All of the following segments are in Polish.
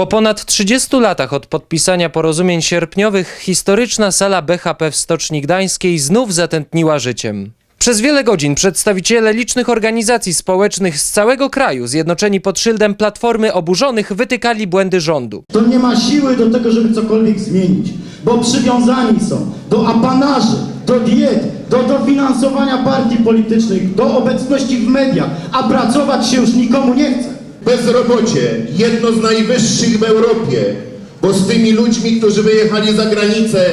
Po ponad 30 latach od podpisania porozumień sierpniowych historyczna sala BHP w Stoczni Gdańskiej znów zatętniła życiem. Przez wiele godzin przedstawiciele licznych organizacji społecznych z całego kraju, zjednoczeni pod szyldem Platformy Oburzonych, wytykali błędy rządu. to nie ma siły do tego, żeby cokolwiek zmienić, bo przywiązani są do apanarzy, do diet, do dofinansowania partii politycznych, do obecności w mediach, a pracować się już nikomu nie chce. Bezrobocie jedno z najwyższych w Europie, bo z tymi ludźmi, którzy wyjechali za granicę,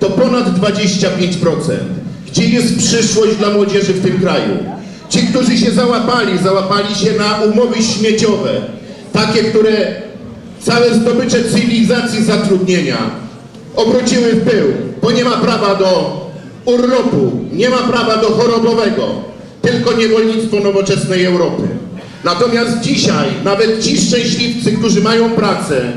to ponad 25%. Gdzie jest przyszłość dla młodzieży w tym kraju? Ci, którzy się załapali, załapali się na umowy śmieciowe, takie, które całe zdobycze cywilizacji zatrudnienia obróciły w pył, bo nie ma prawa do urlopu, nie ma prawa do chorobowego, tylko niewolnictwo nowoczesnej Europy. Natomiast dzisiaj nawet ci szczęśliwcy, którzy mają pracę,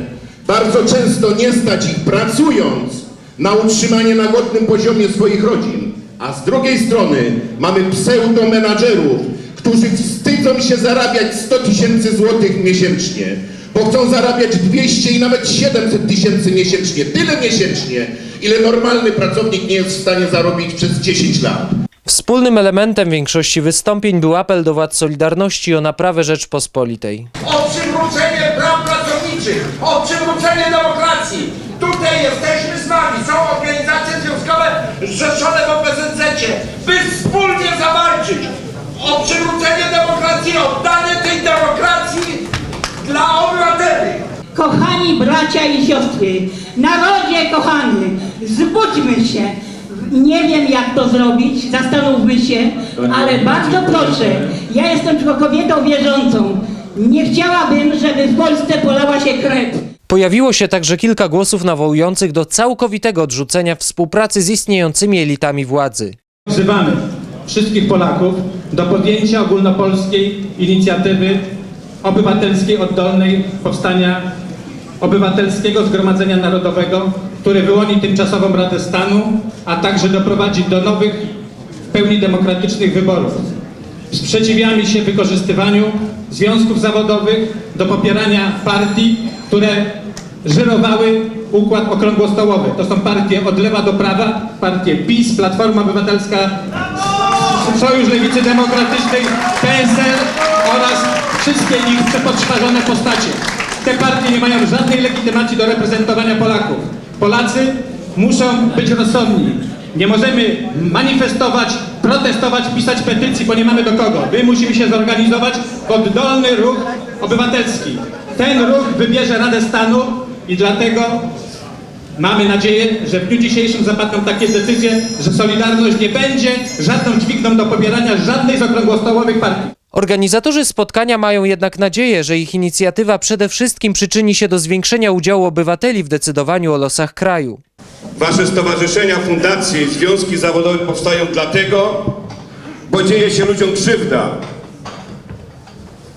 bardzo często nie stać ich pracując na utrzymanie na godnym poziomie swoich rodzin. A z drugiej strony mamy pseudomenadżerów, którzy wstydzą się zarabiać 100 tysięcy złotych miesięcznie, bo chcą zarabiać 200 i nawet 700 tysięcy miesięcznie. Tyle miesięcznie, ile normalny pracownik nie jest w stanie zarobić przez 10 lat. Wspólnym elementem większości wystąpień był apel do władz Solidarności o naprawę Rzeczpospolitej. o przywrócenie praw pracowniczych, o przywrócenie demokracji. Tutaj jesteśmy z wami, są organizacje związkowe zrzeszone w OPZZ-cie, by wspólnie zawalczyć o przywrócenie demokracji, oddanie tej demokracji dla obywateli. Kochani bracia i siostry, narodzie kochany, zbudźmy się. Nie wiem jak to zrobić, zastanówmy się, ale bardzo proszę, ja jestem tylko kobietą wierzącą. Nie chciałabym, żeby w Polsce polała się krew. Pojawiło się także kilka głosów nawołujących do całkowitego odrzucenia współpracy z istniejącymi elitami władzy. Wzywamy wszystkich Polaków do podjęcia ogólnopolskiej inicjatywy obywatelskiej oddolnej powstania Obywatelskiego Zgromadzenia Narodowego, który wyłoni tymczasową Radę Stanu, a także doprowadzi do nowych, w pełni demokratycznych wyborów. Sprzeciwiamy się wykorzystywaniu związków zawodowych do popierania partii, które żyrowały układ okrągłostołowy. To są partie od lewa do prawa, partie PiS, Platforma Obywatelska, Sojusz Lewicy Demokratycznej, PSL oraz wszystkie ich przepoczwarzone postacie. Te partie nie mają żadnej legitymacji do reprezentowania Polaków. Polacy muszą być rozsądni. Nie możemy manifestować, protestować, pisać petycji, bo nie mamy do kogo. My musimy się zorganizować w oddolny ruch obywatelski. Ten ruch wybierze Radę Stanu i dlatego Mamy nadzieję, że w dniu dzisiejszym zapadną takie decyzje, że Solidarność nie będzie żadną dźwigną do pobierania żadnej z okrągłostołowych partii. Organizatorzy spotkania mają jednak nadzieję, że ich inicjatywa przede wszystkim przyczyni się do zwiększenia udziału obywateli w decydowaniu o losach kraju. Wasze stowarzyszenia, fundacje i związki zawodowe powstają dlatego, bo dzieje się ludziom krzywda.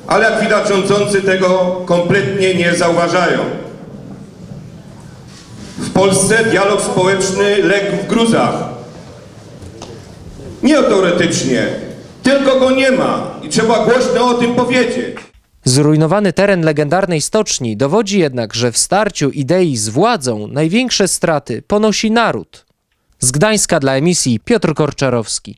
Ale jak widać rządzący tego kompletnie nie zauważają. W Polsce dialog społeczny legł w gruzach. Nie teoretycznie, tylko go nie ma i trzeba głośno o tym powiedzieć. Zrujnowany teren legendarnej stoczni dowodzi jednak, że w starciu idei z władzą największe straty ponosi naród. Z Gdańska dla emisji Piotr Korczarowski.